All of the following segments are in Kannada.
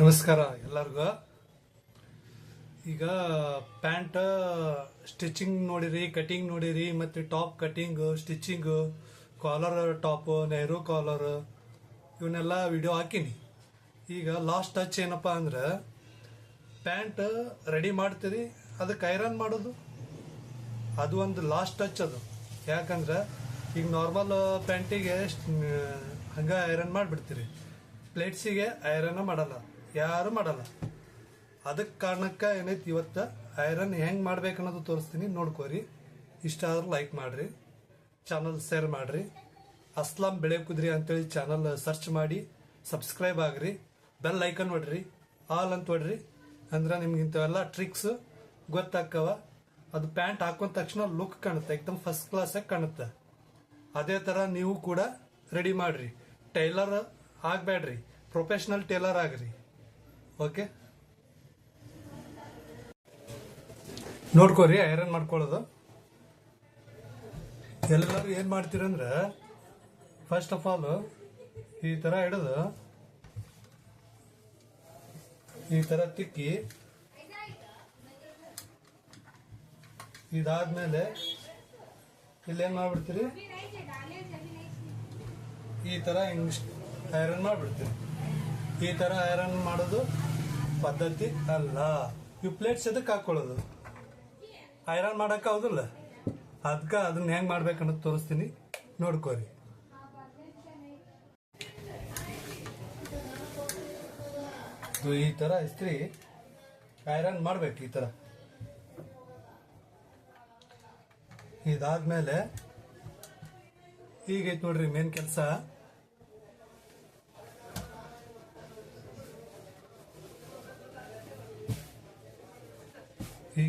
ನಮಸ್ಕಾರ ಎಲ್ಲರಿಗೂ. ಈಗ ಪ್ಯಾಂಟ್, ಸ್ಟಿಚಿಂಗ್ ನೋಡಿರಿ, ಕಟಿಂಗ್ ನೋಡಿರಿ, ಮತ್ತೆ top cutting, stitching, collar top, Nehru collar, ಇವನ್ನೆಲ್ಲ ವಿಡಿಯೋ ಹಾಕಿನಿ. ಈಗ ಲಾಸ್ಟ್ ಟಚ್ ಏನಪ್ಪ ಅಂದ್ರೆ, ಪ್ಯಾಂಟ್ ರೆಡಿ ಮಾಡ್ತೀರಿ, ಅದಕ್ಕೆ ಐರನ್ ಮಾಡೋದು? ಅದು ಒಂದು ಲಾಸ್ಟ್ ಟಚ್ ಅದು. ಯಾಕಂದ್ರೆ, ಈಗ ನಾರ್ಮಲ್ ಪ್ಯಾಂಟಿಗೆ, ಹಂಗೆ ಐರನ್ ಮಾಡಿಬಿಡ್ತೀರಿ. ಪ್ಲೇಟ್ಸಿಗೆ ಐರನ್ ಮಾಡಲ್ಲ. ಯಾರು ಮಾಡಲ್ಲ. ಅದಕ್ಕೆ ಕಾರಣಕ್ಕೆ ಏನೈತಿ ಇವತ್ತು? ಐರನ್ ಹೆಂಗೆ ಮಾಡ್ಬೇಕು ಅನ್ನೋದು ತೋರಿಸ್ತೀನಿ. ನೋಡ್ಕೋರಿ. ಇಷ್ಟ ಆದ್ರೆ ಲೈಕ್ ಮಾಡ್ರಿ. ಚಾನಲ್ ಶೇರ್ ಮಾಡ್ರಿ. ಅಸ್ಲಾಂ ಬೆಳೆ ಕುದ್ರಿ ಅಂತೇಳಿ ಚಾನಲ್ ಸರ್ಚ್ ಮಾಡಿ ಸಬ್ಸ್ಕ್ರೈಬ್ ಆಗ್ರಿ. ಬೆಲ್ ಐಕನ್ ಹೊಡ್ರಿ ಆಲ್ ಅಂತ ಹೊಡ್ರಿ ಅಂದ್ರೆ ನಿಮ್ಗೆ ಇಂಥವೆಲ್ಲ ಟ್ರಿಕ್ಸ್ ಗೊತ್ತಾಕ್ಕವ ಅದು ಪ್ಯಾಂಟ್ ಹಾಕೊಂಡ ತಕ್ಷಣ ಲುಕ್ ಕಾಣುತ್ತೆ. ಏಕ್ದಮ್ ಫಸ್ಟ್ ಕ್ಲಾಸಾಗಿ ಕಾಣುತ್ತೆ. ಅದೇ ಥರ ನೀವು ಕೂಡ ರೆಡಿ ಮಾಡ್ರಿ. ಟೈಲರ್ ಆಗಬೇಡ್ರಿ. ಪ್ರೊಫೆಷ್ನಲ್ ಟೈಲರ್ ಆಗ್ರಿ. ಓಕೆ. ನೋಡ್ಕೋರಿ ಐರನ್ ಮಾಡ್ಕೊಳ್ಳೋದು. ಎಲ್ಲರೂ ಏನು ಮಾಡ್ತೀರಂದ್ರೆ ಫಸ್ಟ್ ಆಫ್ ಆಲ್ ಈ ಥರ ಹಿಡಿದು, ಈ ಥರ ತಿಕ್ಕಿ, ಇದಾದ್ಮೇಲೆ ಇಲ್ಲೇನು ಮಾಡ್ಬಿಡ್ತೀರಿ? ಈ ಥರ ಹಿಂಗ್ ಐರನ್ ಮಾಡ್ಬಿಡ್ತೀರಿ. ಈ ಥರ ಐರನ್ ಮಾಡೋದು ಪದ್ಧತಿ? ಅಲ್ಲ. ಇವು ಪ್ಲೇಟ್ಸ್ ಎದಕ್ಕೆ ಹಾಕೊಳ್ಳೋದು? ಐರನ್ ಮಾಡೋಕೆ ಹೌದಲ್ಲ ಅದಕ್ಕೆ ಅದನ್ನ ಹೆಂಗೆ ಮಾಡ್ಬೇಕನ್ನೋದು ತೋರಿಸ್ತೀನಿ. ನೋಡ್ಕೋರಿ. ಈ ಥರ ಇಸ್ತ್ರಿ, ಐರನ್ ಮಾಡ್ಬೇಕು ಈ ಥರ ಇದಾದ್ಮೇಲೆ, ಈಗೈತೆ ನೋಡ್ರಿ ಮೇನ್ ಕೆಲಸ.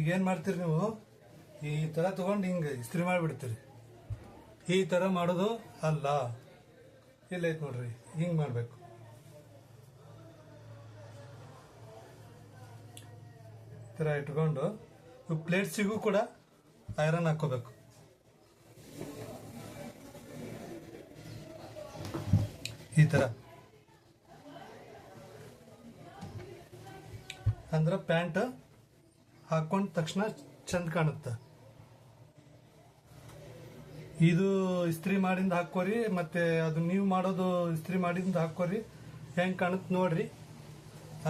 ಈಗ ಏನ್ ಮಾಡ್ತೀರಿ ನೀವು? ಈ ತರ ತಗೊಂಡು ಹಿಂಗೆ ಇಸ್ತ್ರಿ ಮಾಡಿಬಿಡ್ತೀರಿ. ಈ ತರ ಮಾಡೋದು ಅಲ್ಲ. ಇಲ್ಲ ಐತ್ ನೋಡ್ರಿ, ಹಿಂಗ್ ಮಾಡ್ಬೇಕು. ಈ ತರ ಇಟ್ಕೊಂಡು, ಇವು ಪ್ಲೇಟ್ಸಿಗೂ ಕೂಡ ಐರನ್ ಹಾಕೋಬೇಕು ಈ ತರ. ಅಂದ್ರೆ ಪ್ಯಾಂಟ್ ಹಾಕೊಂಡ ತಕ್ಷಣ ಚಂದ ಕಾಣುತ್ತೆ. ಇದು ಇಸ್ತ್ರಿ ಮಾಡಿಂದ ಹಾಕೋರಿ, ಮತ್ತೆ ಅದು ನೀವು ಮಾಡೋದು ಇಸ್ತ್ರಿ ಮಾಡಿಂದ ಹಾಕೋರಿ, ಹೆಂಗ್ ಕಾಣುತ್ತೆ ನೋಡ್ರಿ.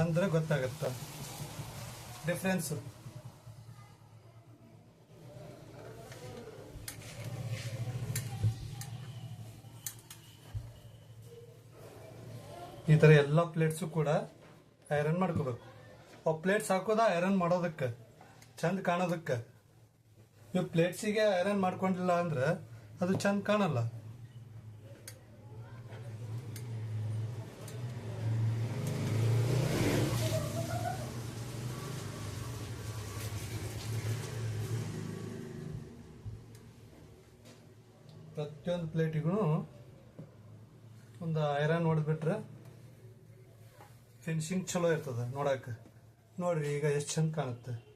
ಅಂದ್ರೆ ಗೊತ್ತಾಗತ್ತ. ಡಿಫ್ರೆನ್ಸ್ ಈ ತರ ಎಲ್ಲ ಪ್ಲೇಟ್ಸು ಕೂಡ ಐರನ್ ಮಾಡ್ಕೋಬೇಕು. ಆ ಪ್ಲೇಟ್ಸ್ ಹಾಕೋದ ಐರನ್ ಮಾಡೋದಕ್ಕೆ. ಚಂದ ಕಾಣೋದಕ್ಕೆ. ನೀವು ಪ್ಲೇಟ್ಸಿಗೆ ಐರನ್ ಮಾಡ್ಕೊಂಡಿಲ್ಲ ಅಂದ್ರೆ ಅದು ಚಂದ ಕಾಣಲ್ಲ. ಪ್ರತಿಯೊಂದು ಪ್ಲೇಟಿಗೂ ಒಂದು ಐರನ್ ಹೊಡೆದ್ಬಿಟ್ರೆ ಫಿನಿಶಿಂಗ್ ಚಲೋ ಇರ್ತದೆ ನೋಡಕ್ಕೆ ನೋಡ್ರಿ ಈಗ ಎಷ್ಟು ಚಂದ ಕಾಣುತ್ತೆ.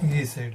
He said.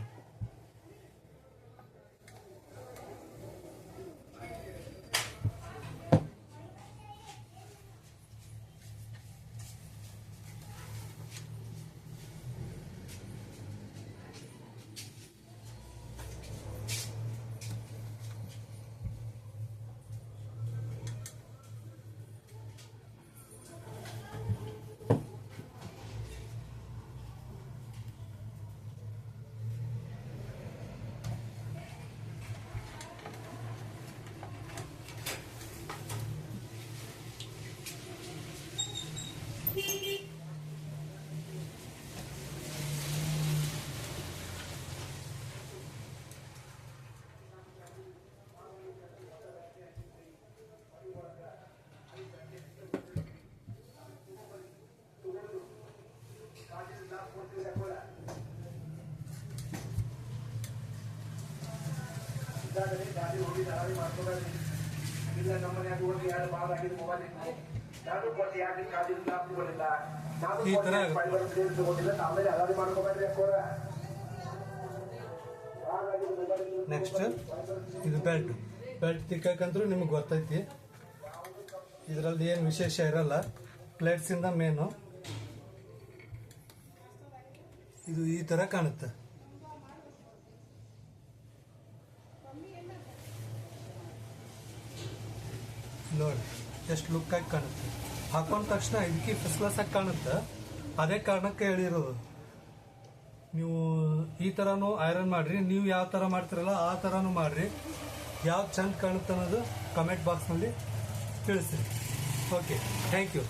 ಈ ಮಾಡ್ಕೊಳ್ಳಿ ಇಲ್ಲ. ನಮ್ಮನೆ ಒಂದು ಎರಡು ಬಾಲ್ ಆಗಿದ್ದು ಮೊಬೈಲ್ ಇತ್ತು ನಾನು ಕೊಟ್ಟು ಯಾಕೆ ನಾವು ತಗೊಂಡಿಲ್ಲ ನಾನು ತಗೊಂಡಿಲ್ಲ ಆಮೇಲೆ ಅದಾದಿ ಮಾಡ್ಕೋಬೇಡ್ರಿ ಅಕ್ಕೋರ? ನೆಕ್ಸ್ಟ್ ಇದು ಬೆಲ್ಟ್ ಬೆಲ್ಟ್ ತಿಕ್ಕಂದ್ರೂ ನಿಮಗೆ ಗೊತ್ತೈತಿ. ಇದರಲ್ಲಿ ಏನು ವಿಶೇಷ ಇರಲ್ಲ. ಪ್ಲೇಟ್ಸಿಂದ ಮೇನು ಇದು ಈ ಥರ ಕಾಣುತ್ತೆ. ನೋಡಿ ಎಷ್ಟು ಲುಕ್ ಆಗಿ ಕಾಣುತ್ತೆ. ಹಾಕೊಂಡ ತಕ್ಷಣ ಇದಕ್ಕೆ ಫಸ್ಟ್ ಕ್ಲಾಸಾಗಿ ಕಾಣುತ್ತೆ. ಅದೇ ಕಾರಣಕ್ಕೆ ಹೇಳಿರೋದು. ನೀವು ಈ ಥರನೂ ಐರನ್ ಮಾಡ್ರಿ, ನೀವು ಯಾವ ಥರ ಮಾಡ್ತಿರಲ್ಲ ಆ ಥರನೂ ಮಾಡ್ರಿ. ಯಾವ್ದು ಚಂದ ಕಾಣುತ್ತೆ ಅನ್ನೋದು ಕಮೆಂಟ್ ಬಾಕ್ಸ್ನಲ್ಲಿ ತಿಳಿಸ್ರಿ. Okay thank you